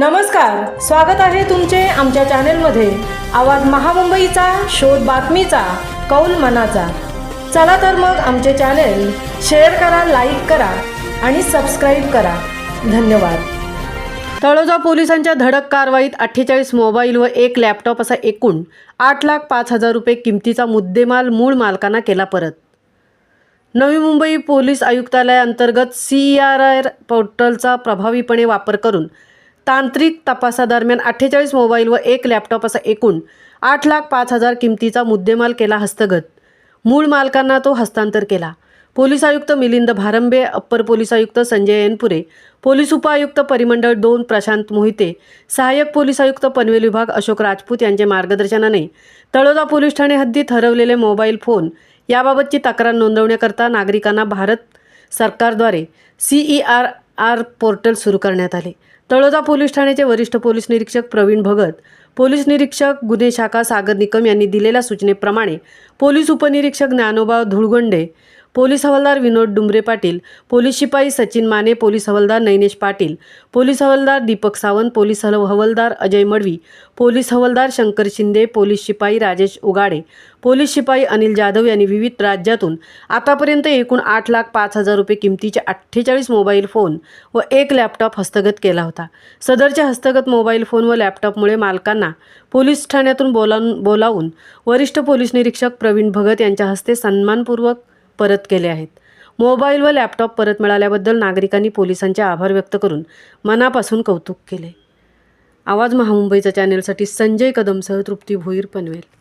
नमस्कार स्वागत आहे तुमचे आमच्या चॅनेलमध्ये. आवाज महामुंबईचा शोध बातमीचा कौल मनाचा. चला तर मग आमचे चॅनेल शेअर करा लाईक करा आणि सबस्क्राईब करा. धन्यवाद. तळोजा पोलिसांच्या धडक कारवाईत अठ्ठेचाळीस मोबाईल व एक लॅपटॉप असा एकूण आठ लाख पाच हजार रुपये किमतीचा मुद्देमाल मूळ मालकांना केला परत. नवी मुंबई पोलीस आयुक्तालयाअंतर्गत सी आर आर पोर्टलचा प्रभावीपणे वापर करून तांत्रिक तपासादरम्यान अठ्ठेचाळीस मोबाईल व एक लॅपटॉप असा एकूण आठ लाख पाच हजार किमतीचा मुद्देमाल केला हस्तगत. मूळ मालकांना तो हस्तांतर केला. पोलीस आयुक्त मिलिंद भारंबे अप्पर पोलीस आयुक्त संजय एनपुरे पोलीस उपआयुक्त परिमंडळ दोन प्रशांत मोहिते सहाय्यक पोलीस आयुक्त पनवेल विभाग अशोक राजपूत यांच्या मार्गदर्शनाने तळोदा पोलीस ठाणे हद्दीत हरवलेले मोबाईल फोन याबाबतची तक्रार नोंदवण्याकरता नागरिकांना भारत सरकारद्वारे C E R R portal सुरू करण्यात आले. तळोजा पोलीस ठाण्याचे वरिष्ठ पोलीस निरीक्षक प्रवीण भगत पोलीस निरीक्षक गुन्हे शाखा सागर निकम यांनी दिलेल्या सूचनेप्रमाणे पोलीस उपनिरीक्षक ज्ञानोबा धुळगंडे पोलीस हवालदार विनोद डुंबरे पाटील पोलीस शिपाई सचिन माने पोलीस हवालदार नैनेश पाटील पोलीस हवालदार दीपक सावंत पोलीस हल हवालदार अजय मडवी पोलीस हवालदार शंकर शिंदे पोलीस शिपाई राजेश उगाडे पोलीस शिपाई अनिल जाधव यांनी विविध राज्यातून आतापर्यंत एकूण आठ लाख पाच हजार रुपये किमतीचे अठ्ठेचाळीस मोबाईल फोन व एक लॅपटॉप हस्तगत केला होता. सदरच्या हस्तगत मोबाईल फोन व लॅपटॉपमुळे मालकांना पोलीस ठाण्यातून बोलावून बोलावून वरिष्ठ पोलीस निरीक्षक प्रवीण भगत यांच्या हस्ते सन्मानपूर्वक परत केले आहेत. मोबाईल व लॅपटॉप परत मिळाल्याबद्दल नागरिकांनी पोलिसांचे आभार व्यक्त करून मनापासून कौतुक केले. आवाज महामुंबईच्या चॅनेलसाठी संजय कदमसह तृप्ती भोईर पनवेल.